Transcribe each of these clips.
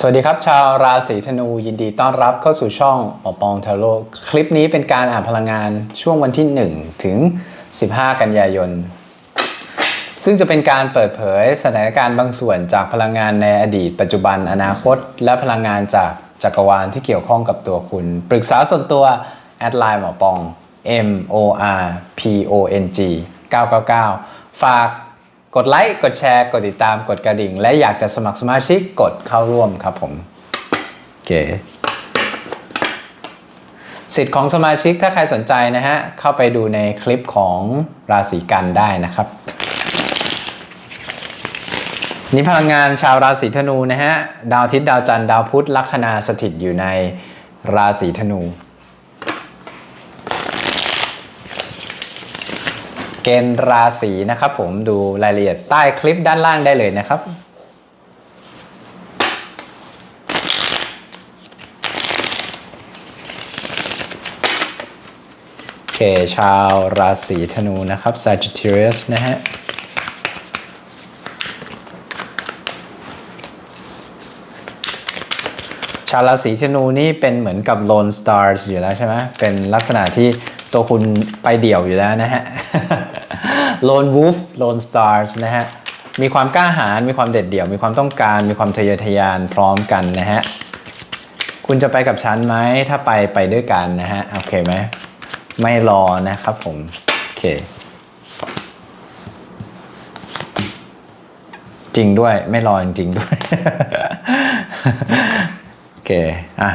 สวัสดีครับ ชาวราศีธนูยินดีต้อนรับเข้าสู่ช่องหมอปองทาโร่คลิปนี้เป็นการอ่านพลังงานช่วงวันที่ 1 ถึง 15 กันยายน ซึ่งจะเป็นการเปิดเผยสถานการณ์บางส่วนจากพลังงานในอดีต ปัจจุบันอนาคต และพลังงานจากจักรวาลที่เกี่ยวข้องกับตัวคุณ ปรึกษาส่วนตัวแอดไลน์หมอปอง M O R P O N G 999 ฝาก กดไลค์ กดแชร์ กดติดตาม กดกระดิ่ง และอยากจะสมัครสมาชิก กดเข้าร่วมครับผมโอเคสิทธิ์ของสมาชิกถ้าใครสนใจนะฮะ เข้าไปดูในคลิปของราศีกันได้นะครับ นี่พลังงานชาวราศีธนูนะฮะ ดาวอาทิตย์ดาวจันทร์ดาวพุธลัคนาสถิตอยู่ในราศีธนู เกณฑ์ราศีนะครับผมดูรายละเอียดใต้คลิปด้านล่างได้เลยนะครับโอเคชาวราศีธนูนะครับ Sagittarius นะฮะชาวราศีธนูนี่เป็นเหมือนกับ Lone Stars อยู่แล้วใช่ไหมเป็นลักษณะที่ ตัวคุณไปเดี่ยวอยู่แล้วนะฮะ Lone Wolf Lone Stars นะฮะ มีความกล้าหาญมีความเด็ดเดี่ยว มีความต้องการ มีความทะเยอทะยานพร้อมกันนะฮะ คุณจะไปกับฉันไหม ถ้าไปไปด้วยกันนะฮะ โอเคไหม ไม่รอนะครับผม โอเค จริงด้วย ไม่รอจริงด้วย โอเค อะ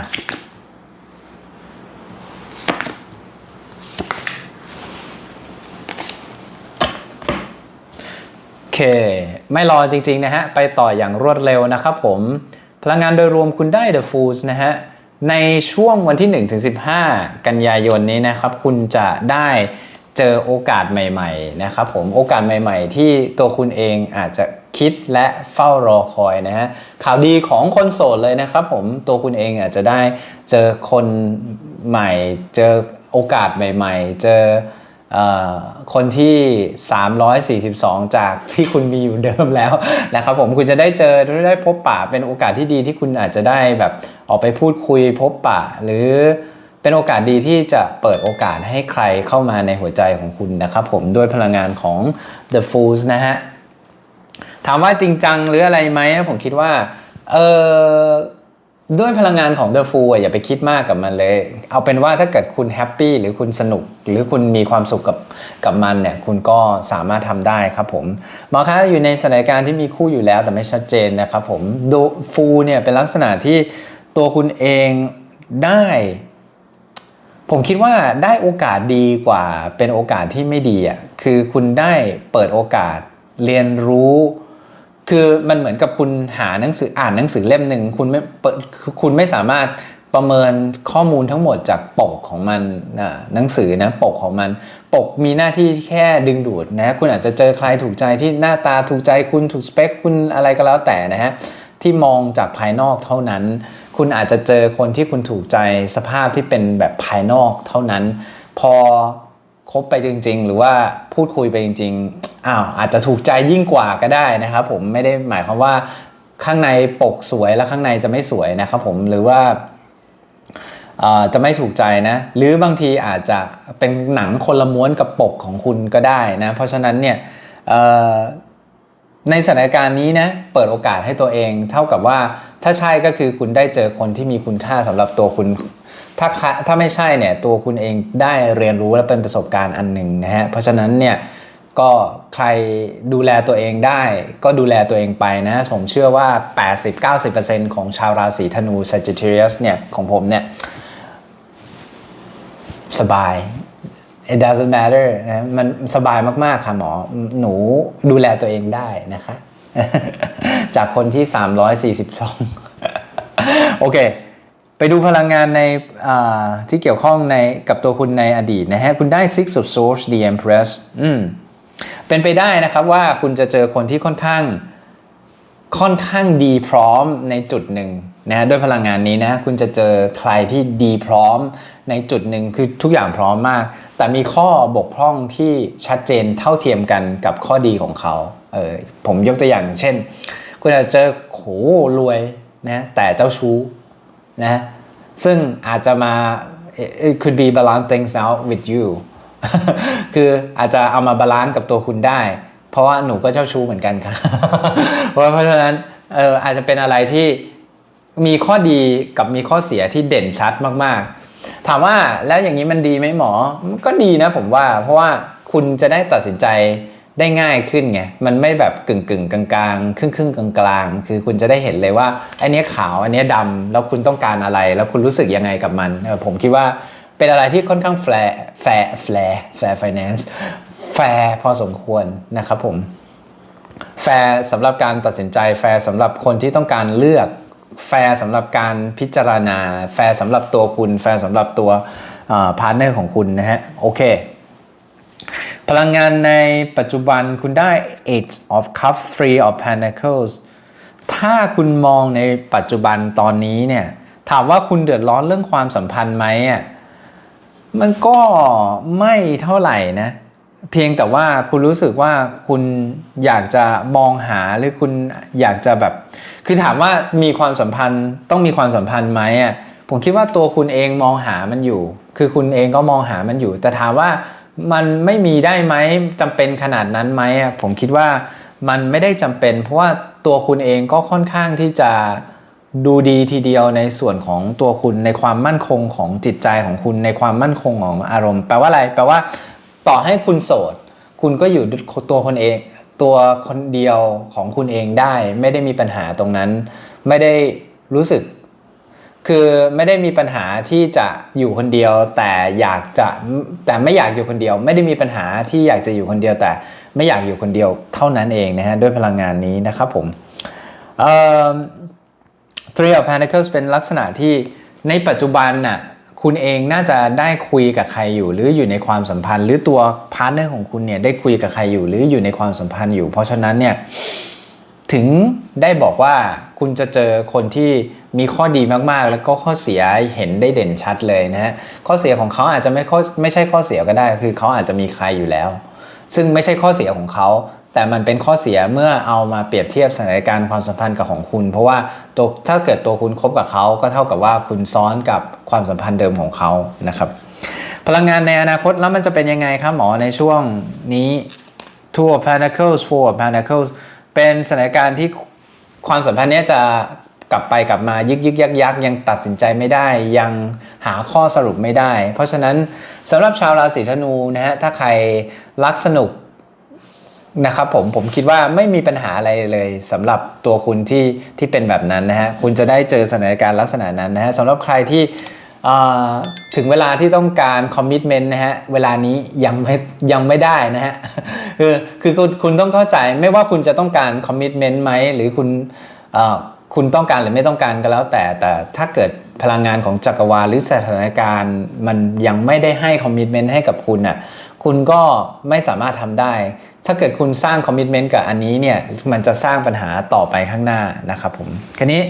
เค ไม่รอจริง ๆ นะฮะ ไปต่ออย่างรวดเร็วนะครับผม พลังงานโดยรวมคุณได้ The Fools นะฮะ ในช่วงวันที่1ถึง15 กันยายนนี้นะครับ คุณจะได้เจอโอกาสใหม่ๆนะครับผมโอกาสใหม่ๆ ที่ตัวคุณเองอาจจะคิดและเฝ้ารอคอยนะฮะข่าวดีของคนโสดเลยนะครับผมตัวคุณเองอาจจะได้เจอคนใหม่ เจอโอกาสใหม่ ๆ เจอ คนที่ 342 จากที่คุณมีอยู่เดิมแล้วนะครับผมคุณจะได้เจอได้พบปะเป็นโอกาสที่ดีที่คุณอาจจะได้แบบออกไปพูดคุยพบปะ หรือเป็นโอกาสดีที่จะเปิดโอกาสให้ใครเข้ามาในหัวใจของคุณนะครับผมด้วยพลังงานของ The Fools นะฮะ ถามว่าจริงจังหรืออะไรไหมผมคิดว่าเออ ด้วยพลังงานของ The Fool อย่าไปคิดมากกับมันเลย เอาเป็นว่าถ้าเกิดคุณแฮปปี้หรือคุณสนุก หรือคุณมีความสุขกับกับมันเนี่ยคุณก็สามารถทำได้ครับผมมอคะอยู่ในสถานการณ์ที่มีคู่อยู่แล้วแต่ไม่ชัดเจนนะครับผมดูฟูเนี่ยเป็นลักษณะที่ตัวคุณเองได้ ผมคิดว่าได้โอกาสดีกว่าเป็นโอกาสที่ไม่ดีอะคือคุณได้เปิดโอกาสเรียนรู้ คือมันเหมือนกับคุณหาหนังสืออ่านหนังสือเล่มหนึ่งคุณไม่คุณไม่สามารถประเมินข้อมูลทั้งหมดจากปกของมันนะหนังสือนะปกของมัน ปกมีหน้าที่แค่ดึงดูดนะคุณอาจจะเจอใครถูกใจที่หน้าตาถูกใจคุณถูกสเปคคุณอะไรก็แล้วแต่นะฮะที่มองจากภายนอกเท่านั้น คุณอาจจะเจอคนที่คุณถูกใจสภาพที่เป็นแบบภายนอกเท่านั้น พอ คบไปจริง ๆ หรือว่าพูดคุยไปจริงๆอ้าวอาจจะถูกใจยิ่งกว่าก็ได้นะครับ ผมไม่ได้หมายความว่าข้างในปกสวยแล้วข้างในจะไม่สวยนะครับ ผมหรือว่าจะไม่ถูกใจนะ หรือบางทีอาจจะเป็นหนังคนละม้วนกับปกของคุณก็ได้นะ เพราะฉะนั้นเนี่ยในสถานการณ์นี้นะเปิดโอกาสให้ตัวเอง เท่ากับว่าถ้าใช่ก็คือคุณได้เจอคนที่มีคุณค่าสำหรับตัวคุณ ถ้าถ้าไม่ใช่เนี่ยตัวคุณเองได้เรียนรู้และเป็นประสบการณ์อันหนึ่งนะฮะเพราะฉะนั้นเนี่ยก็ใครดูแลตัวเองได้ ก็ดูแลตัวเองไปนะ ผมเชื่อว่า 80-90%ของชาวราศีธนู Sagittarius เนี่ยของผมเนี่ยสบาย it doesn't matter นะมันสบายมาก ๆ ค่ะหมอ หนูดูแลตัวเองได้นะคะ จากคนที่ 342 โอเค ไปดูพลังงานในที่เกี่ยวข้องในกับตัวคุณในอดีตนะฮะ คุณได้ Six of Swords the Empress อืมเป็นไปได้นะครับว่าคุณจะเจอคนที่ค่อนข้างค่อนข้างดีพร้อมในจุดหนึ่งนะด้วยพลังงานนี้นะคุณจะเจอใครที่ดีพร้อมในจุดหนึ่งคือทุกอย่างพร้อมมาก แต่มีข้อบกพร่องที่ชัดเจนเท่าเทียมกันกับข้อดีของเขาเออผมยกตัวอย่างเช่น คุณอาจจะเจอโหรวยนะแต่เจ้าชู้ นะซึ่งอาจจะมา it could be balance things out with you คืออาจจะเอามาบาลานซ์กับตัวคุณได้ เพราะว่าหนูก็เจ้าชู้เหมือนกันครับเพราะเพราะฉะนั้นเอออาจจะเป็นอะไรที่มีข้อดีกับมีข้อเสียที่เด่นชัดมากๆ ถามว่าแล้วอย่างนี้มันดีไหมหมอ ก็ดีนะผมว่า เพราะว่าคุณจะได้ตัดสินใจ ได้ง่ายขึ้นไง มันไม่แบบกึ่งกึ่งๆกลางครึ่งครึ่งๆกลางคือคุณจะได้เห็นเลยว่าอันนี้ขาวอันนี้ดำแล้วคุณต้องการอะไร แล้วคุณรู้สึกยังไงกับมัน ผมคิดว่าเป็นอะไรที่ค่อนข้างแฟร์แฟร์แฟร์แฟร์ไฟแนนซ์แฟร์พอสมควรนะครับผม แฟร์สำหรับการตัดสินใจ แฟร์สำหรับคนที่ต้องการเลือก แฟร์สำหรับการพิจารณา แฟร์สำหรับตัวคุณ แฟร์สำหรับตัวพาร์ทเนอร์ของคุณนะฮะ โอเค พลังงานในปัจจุบันคุณได้ Eight of Cups Three of Pentacles ถ้าคุณมองในปัจจุบันตอนนี้เนี่ย ถามว่าคุณเดือดร้อนเรื่องความสัมพันธ์ไหมอะมันก็ไม่เท่าไหร่นะ เพียงแต่ว่าคุณรู้สึกว่าคุณอยากจะมองหาหรือคุณอยากจะแบบ คือถามว่ามีความสัมพันธ์ต้องมีความสัมพันธ์ไหมอะผมคิดว่าตัวคุณเองมองหามันอยู่ คือคุณเองก็มองหามันอยู่ แต่ถามว่า มันไม่มีได้ไหมจำเป็นขนาดนั้นไหมอะผมคิดว่ามันไม่ได้จำเป็น เพราะว่าตัวคุณเองก็ค่อนข้างที่จะดูดีทีเดียวในส่วนของตัวคุณในความมั่นคงของจิตใจของคุณในความมั่นคงของอารมณ์ แปลว่าอะไร แปลว่า ต่อให้คุณโสด คุณก็อยู่ตัวคนเอง ตัวคนเดียวของคุณเองได้ ไม่ได้มีปัญหาตรงนั้น ไม่ได้รู้สึก คือไม่ได้มีปัญหาที่จะอยู่คนเดียว แต่อยากจะแต่ไม่อยากอยู่คนเดียว ไม่ได้มีปัญหาที่อยากจะอยู่คนเดียว แต่ไม่อยากอยู่คนเดียวเท่านั้นเองนะฮะด้วยพลังงานนี้นะครับผมเอ่อ Three of Pentacles เป็นลักษณะที่ในปัจจุบันน่ะคุณเองน่าจะได้คุยกับใครอยู่ หรืออยู่ในความสัมพันธ์ หรือตัวพาร์ทเนอร์ของคุณเนี่ยได้คุยกับใครอยู่ หรืออยู่ในความสัมพันธ์อยู่ เพราะฉะนั้นเนี่ย ถึงได้บอกว่าคุณจะเจอคนที่มีข้อดีมากๆ แล้วก็ข้อเสียเห็นได้เด่นชัดเลยนะฮะข้อเสียของเขาอาจจะไม่ข้อไม่ใช่ข้อเสียก็ได้ คือเขาอาจจะมีใครอยู่แล้ว ซึ่งไม่ใช่ข้อเสียของเขาแต่มันเป็นข้อเสียเมื่อเอามาเปรียบเทียบสถานการณ์ความสัมพันธ์กับของคุณ เพราะว่าตัวถ้าเกิดตัวคุณคบกับเขาก็เท่ากับว่าคุณซ้อนกับความสัมพันธ์เดิมของเขานะครับพลังงานในอนาคตแล้วมันจะเป็นยังไงครับหมอในช่วงนี้ Two of Pentacles Four of Pentacles เป็นสถานการณ์ที่ความสัมพันธ์เนี้ยจะกลับไปกลับมายึกยึกยักยักยังตัดสินใจไม่ได้ ยังหาข้อสรุปไม่ได้ เพราะฉะนั้นสำหรับชาวราศีธนูนะฮะถ้าใครรักสนุกนะครับผมผมคิดว่าไม่มีปัญหาอะไรเลยสำหรับตัวคุณที่ที่เป็นแบบนั้นนะฮะคุณจะได้เจอสถานการณ์ลักษณะนั้นนะฮะสำหรับใครที่ ถึงเวลาที่ต้องการคอมมิชเมนต์นะฮะ เวลานี้ยังไม่ยังไม่ได้นะฮะ คือคือคุณคุณต้องเข้าใจไม่ว่าคุณจะต้องการคอมมิชเมนต์ไหมหรือคุณคุณต้องการหรือไม่ต้องการก็แล้วแต่แต่ถ้าเกิดพลังงานของจักรวาลหรือสถานการณ์ มันยังไม่ได้ให้คอมมิชเมนต์ให้กับคุณอะคุณก็ไม่สามารถทำได้ ถ้าเกิดคุณสร้างคอมมิชเมนต์กับอันนี้เนี่ยมันจะสร้างปัญหาต่อไปข้างหน้านะครับผมคันนี้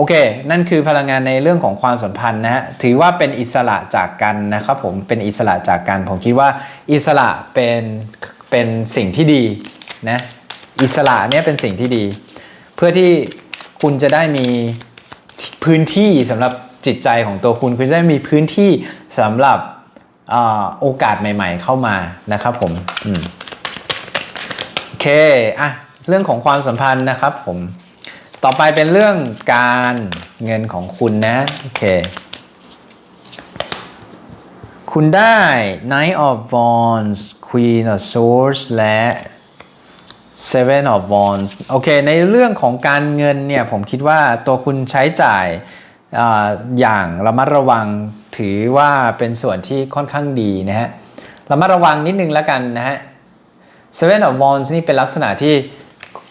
โอเค นั่นคือพลังงานในเรื่องของความสัมพันธ์นะฮะ ถือว่าเป็นอิสระจากกันนะครับผม เป็นอิสระจากกัน ผมคิดว่าอิสระเป็น เป็นสิ่งที่ดีนะ อิสระเนี่ยเป็นสิ่งที่ดี เพื่อที่คุณจะได้มีพื้นที่สำหรับจิตใจของตัวคุณ คุณจะได้มีพื้นที่สำหรับอโอกาสใหม่ ๆ เข้ามานะครับผมโอเค อะ เรื่องของความสัมพันธ์นะครับผม ต่อไปเป็นเรื่องการเงินของคุณนะ โอเค คุณได้ Knight of Wands Queen of Swords และ Seven of Wands โอเค ในเรื่องของการเงินเนี่ย ผมคิดว่าตัวคุณใช้จ่ายออย่างระมัดระวังถือว่าเป็นส่วนที่ค่อนข้างดีนะฮะระมัดระวังนิดนึงแล้วกันนะฮะ Seven of Wands นี่เป็นลักษณะที่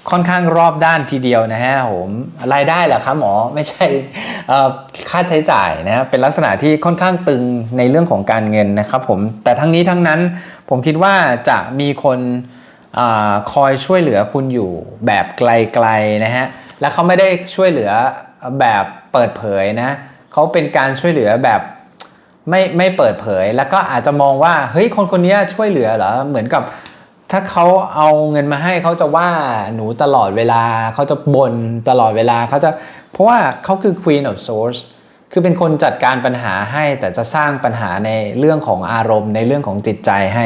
ค่อนข้างรอบด้านทีเดียวนะฮะผมรายได้เหรอครับหมอไม่ใช่ค่าใช้จ่ายนะเป็นลักษณะที่ค่อนข้างตึงในเรื่องของการเงินนะครับผมแต่ทั้งนี้ทั้งนั้นผมคิดว่าจะมีคนอคอยช่วยเหลือคุณอยู่แบบไกลๆนะฮะและเขาไม่ได้ช่วยเหลือแบบเปิดเผยนะเขาเป็นการช่วยเหลือแบบไม่ไม่เปิดเผย แล้วก็อาจจะมองว่าเฮ้ยคนคนนี้ช่วยเหลือเหรอเหมือนกับ ถ้าเขาเอาเงินมาให้เขาจะว่าหนูตลอดเวลาเขาจะบ่นตลอดเวลาเขาจะเพราะว่าเขาคือ Queen of Swords คือเป็นคนจัดการปัญหาให้แต่จะสร้างปัญหาในเรื่องของอารมณ์ในเรื่องของจิตใจให้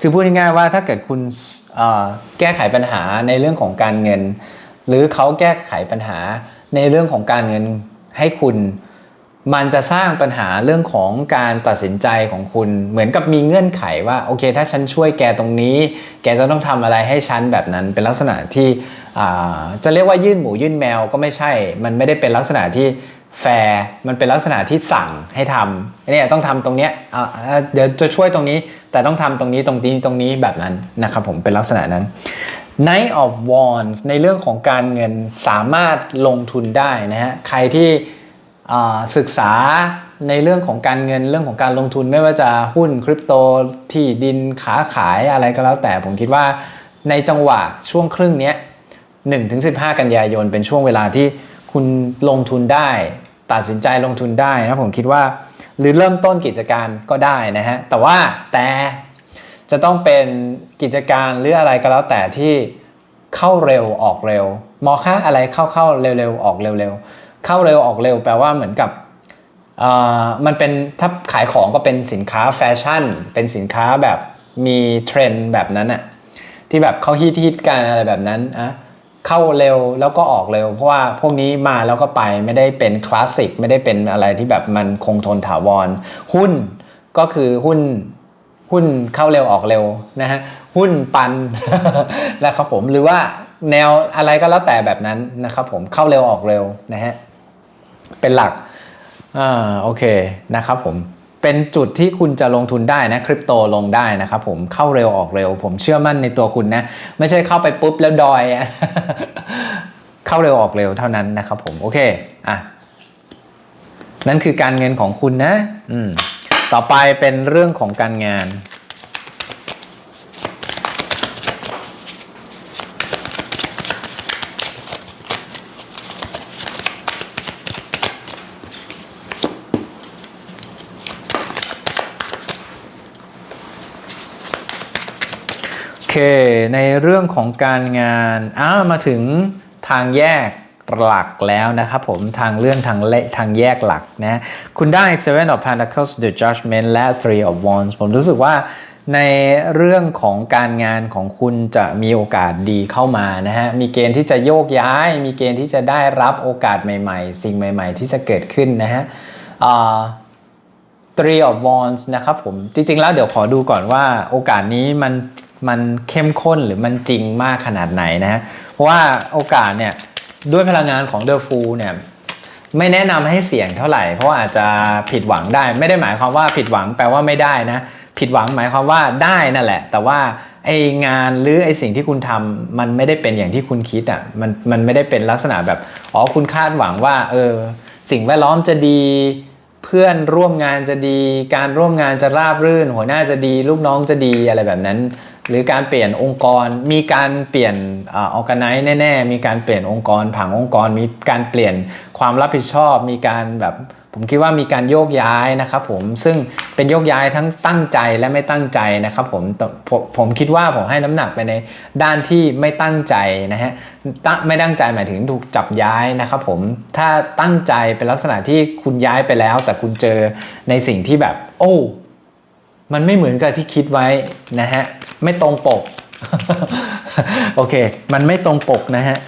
คือพูดง่ายๆว่าถ้าเกิดคุณแก้ไขปัญหาในเรื่องของการเงิน หรือเขาแก้ไขปัญหาในเรื่องของการเงินให้คุณ มันจะสร้างปัญหาเรื่องของการตัดสินใจของคุณ เหมือนกับมีเงื่อนไขว่าโอเค ถ้าฉันช่วยแกตรงนี้ แกจะต้องทำอะไรให้ฉันแบบนั้น เป็นลักษณะที่จะเรียกว่ายื่นหมูยื่นแมวก็ไม่ใช่ มันไม่ได้เป็นลักษณะที่แฟร์มันเป็นลักษณะที่สั่งให้ทำเนี่ยต้องทำตรงเนี้ยเดี๋ยวจะช่วยตรงนี้ แต่ต้องทำตรงนี้ตรงนี้ตรงนี้แบบนั้นนะครับผมเป็นลักษณะนั้น Knight of Wands ในเรื่องของการเงินสามารถลงทุนได้นะฮะใครที่ ศึกษาในเรื่องของการเงินเรื่องของการลงทุนไม่ว่าจะหุ้นคริปโตที่ดินขาขายอะไรก็แล้วแต่ผมคิดว่าในจังหวะช่วงครึ่งนี้ย1-15 กันยายน เป็นช่วงเวลาที่คุณลงทุนได้ ตัดสินใจลงทุนได้นะผมคิดว่าหรือเริ่มต้นกิจการก็ได้นะฮะแต่ว่าแต่จะต้องเป็นกิจการหรืออะไรก็แล้วแต่ที่เข้าเร็วออกเร็วมอค่าอะไรเข้าเข้าเร็วๆออกเร็วๆ เข้าเร็วออกเร็วแปลว่าเหมือนกับเอ่อมันเป็นถ้าขายของก็เป็นสินค้าแฟชั่น เป็นสินค้าแบบมีเทรนด์แบบนั้นอะที่แบบเขาฮิตฮิตกันอะไรแบบนั้นอะเข้าเร็วแล้วก็ออกเร็ว เพราะว่าพวกนี้มาแล้วก็ไปไม่ได้เป็นคลาสสิกไม่ได้เป็นอะไรที่แบบมันคงทนถาวร หุ้นก็คือหุ้นหุ้นเข้าเร็วออกเร็วนะฮะหุ้นปันนะครับผมหรือว่าแนวอะไรก็แล้วแต่แบบนั้นนะครับผมเข้าเร็วออกเร็วนะฮะ เป็นหลักอ่าโอเคนะครับผมเป็นจุดที่คุณจะลงทุนได้นะคริปโตลงได้นะครับผมเข้าเร็วออกเร็ว ผมเชื่อมั่นในตัวคุณนะ ไม่ใช่เข้าไปปุ๊บแล้วดอย เข้าเร็วออกเร็วเท่านั้นนะครับผมโอเคอะนั่นคือการเงินของคุณนะ อืมต่อไปเป็นเรื่องของการงาน เค ในเรื่องของการงานอ้ามาถึงทางแยกหลักแล้วนะครับผมทางเรื่องทางเลทางแยกหลักนะคุณได้ Seven of Pentacles The Judgment และ Three of Wands ผมรู้สึกว่าในเรื่องของการงานของคุณจะมีโอกาสดีเข้ามานะฮะ มีเกณฑ์ที่จะโยกย้าย มีเกณฑ์ที่จะได้รับโอกาสใหม่ ๆ สิ่งใหม่ ๆ ที่จะเกิดขึ้นนะฮะ Three of Wands นะครับผม จริง ๆ แล้วเดี๋ยวขอดูก่อนว่าโอกาสนี้มัน มันเข้มข้นหรือมันจริงมากขนาดไหนนะ เพราะว่าโอกาสเนี่ยด้วยพลังงานของ The Fool เนี่ยไม่แนะนำให้เสี่ยงเท่าไหร่ เพราะาอาจจะผิดหวังได้ ไม่ได้หมายความว่าผิดหวังแปลว่าไม่ได้นะ ผิดหวังหมายความว่าได้นั่นแหละ แต่ว่าไองานหรือไอสิ่งที่คุณทำมันไม่ได้เป็นอย่างที่คุณคิดอะมันมันไม่ได้เป็นลักษณะแบบอ๋อคุณคาดหวังว่าเออสิ่งแวดล้อมจะดีเพื่อนร่วมงานจะดี การร่วมงานจะราบรื่น หัวหน้าจะดี ลูกน้องจะดีอะไรแบบนั้น หรือการเปลี่ยนองค์กร มีการเปลี่ยนออแกไนซ์แน่ๆ มีการเปลี่ยนองค์กร ผังองค์กร มีการเปลี่ยนความรับผิดชอบ มีการแบบผมคิดว่ามีการโยกย้ายนะครับผมซึ่งเป็นโยกย้ายทั้งตั้งใจและไม่ตั้งใจนะครับผมผมผมคิดว่าผมให้น้ำหนักไปในด้านที่ไม่ตั้งใจนะฮะตั้งไม่ตั้งใจหมายถึงถูกจับย้ายนะครับผมถ้าตั้งใจเป็นลักษณะที่คุณย้ายไปแล้ว แต่คุณเจอในสิ่งที่แบบ โอ้ มันไม่เหมือนกับที่คิดไว้นะฮะ ไม่ตรงปก โอเค มันไม่ตรงปกนะฮะ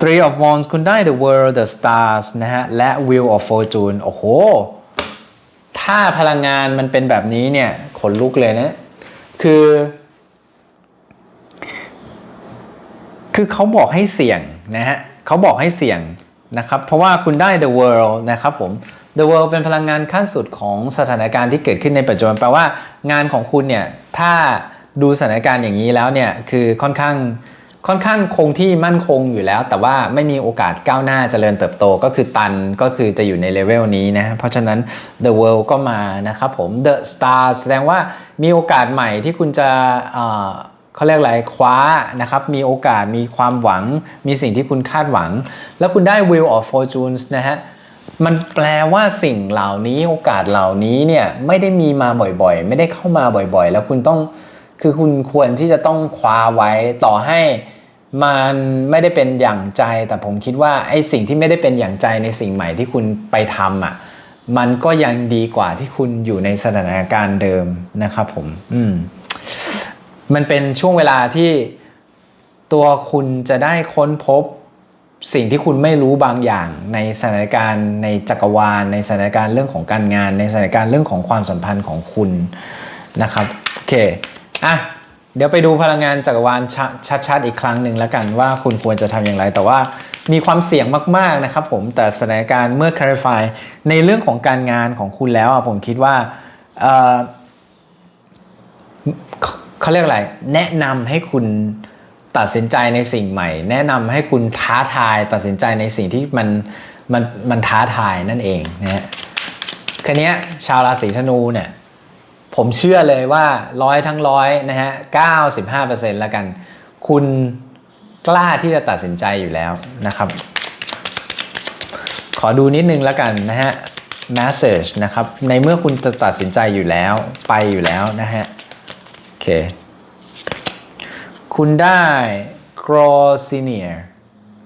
Three of Wands คุณได้ The World The Stars นะฮะ และ Wheel of Fortune โอ้โห ถ้าพลังงานมันเป็นแบบนี้เนี่ย ขนลุกเลยนะ คือ คือเขาบอกให้เสี่ยงนะฮะเขาบอกให้เสี่ยงนะครับ เพราะว่าคุณได้ The World นะครับผม The World เป็นพลังงานขั้นสุดของสถานการณ์ที่เกิดขึ้นในปัจจุบันแปลว่างานของคุณเนี่ยถ้าดูสถานการณ์อย่างนี้แล้วเนี่ยคือค่อนข้างค่อนข้างคงที่มั่นคงอยู่แล้ว แต่ว่าไม่มีโอกาสก้าวหน้าเจริญเติบโตก็คือตันก็คือจะอยู่ในเลเวลนี้นะเพราะฉะนั้น The World ก็มานะครับผม The Star แสดงว่ามีโอกาสใหม่ที่คุณจะเขาเรียกอะไรคว้านะครับมีโอกาสมีความหวัง มีสิ่งที่คุณคาดหวัง แล้วคุณได้ Wheel of Fortunes นะฮะ มันแปลว่าสิ่งเหล่านี้โอกาสเหล่านี้เนี่ยไม่ได้มีมาบ่อยๆ ไม่ได้เข้ามาบ่อยๆ แล้วคุณต้องคือคุณควรที่จะต้องคว้าไว้ต่อให้มันไม่ได้เป็นอย่างใจ แต่ผมคิดว่าไอ้สิ่งที่ไม่ได้เป็นอย่างใจในสิ่งใหม่ที่คุณไปทำอะมันก็ยังดีกว่าที่คุณอยู่ในสถานการณ์เดิมนะครับผมอืมมันเป็นช่วงเวลาที่ตัวคุณจะได้ค้นพบ สิ่งที่คุณไม่รู้บางอย่างในสถานการณ์ในจักรวาล ในสถานการณ์เรื่องของการงาน ในสถานการณ์เรื่องของความสัมพันธ์ของคุณนะครับโอเคอะเดี๋ยวไปดูพลังงานจักรวาลช,ชัดๆอีกครั้งหนึ่งแล้วกันว่าคุณควรจะทำอย่างไร แต่ว่ามีความเสี่ยงมากๆนะครับผมแต่สถานการณ์เมื่อ clarify ในเรื่องของการงานของคุณแล้วอะผมคิดว่าเอ่อเขาเรียกอะไรแนะนำให้คุณ ตัดสินใจในสิ่งใหม่ แนะนำให้คุณท้าทาย ตัดสินใจในสิ่งที่มันมันมันท้าทายนั่นเองนะฮะคันนี้ชาวราศีธนูเนี่ยผมเชื่อเลยว่าร้อยทั้งร้อยนะฮะ95%แล้วกัน คุณกล้าที่จะตัดสินใจอยู่แล้วนะครับ ขอดูนิดนึงแล้วกันนะฮะ message นะครับ ในเมื่อคุณจะตัดสินใจอยู่แล้วไปอยู่แล้วนะฮะ โอเค คุณได้ g r o s i n i e r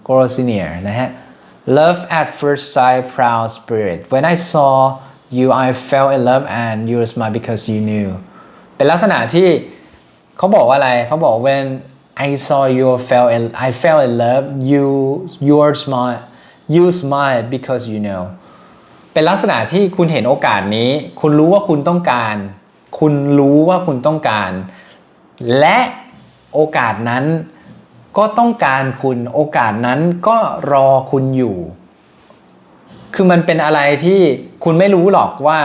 g r o s i n i e r นะฮะ Love at first sight proud spirit when I saw you I fell in love and you smile because you knew เป็นลักษณะที่เขาบอกว่าอะไรเขาบอก when I saw you fell in I fell in love you your smile you smile because you know เป็นลักษณะที่คุณเห็นโอกาสนี้ คุณรู้ว่าคุณต้องการ คุณรู้ว่าคุณต้องการ และ โอกาสนั้นก็ต้องการคุณโอกาสนั้นก็รอคุณอยู่ คือมันเป็นอะไรที่คุณไม่รู้หรอกว่า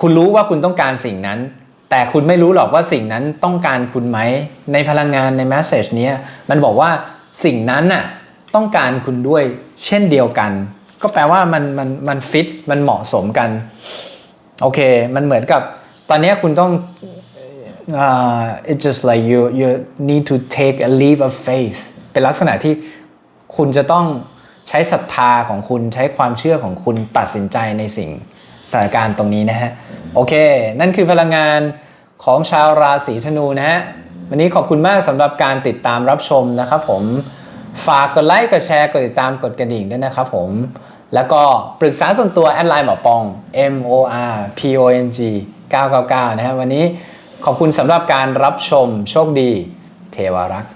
คุณรู้ว่าคุณต้องการสิ่งนั้น แต่คุณไม่รู้หรอกว่าสิ่งนั้นต้องการคุณไหม ในพลังงานในแมสเซจเนี้ยมันบอกว่าสิ่งนั้นน่ะต้องการคุณด้วยเช่นเดียวกัน ก็แปลว่ามันมันมันฟิตมันเหมาะสมกัน โอเค มันเหมือนกับตอนนี้คุณต้อง uh, it's just like you you need to take a leap of faith เป็นลักษณะที่คุณจะต้องใช้ศรัทธาของคุณใช้ความเชื่อของคุณตัดสินใจในสิ่งสถานการณ์ตรงนี้นะฮะ โอเค นั่นคือพลังงานของชาวราศีธนูนะฮะ วันนี้ขอบคุณมากสำหรับการติดตามรับชมนะครับผมฝากกดไลค์กดแชร์กดติดตามกดกระดิ่งด้วยนะครับผม แล้วก็ปรึกษาส่วนตัวแอดไลน์หมอปอง M O R P O N G 999 นะฮะวันนี้ ขอบคุณสำหรับการรับชมโชคดี เทวารักษ์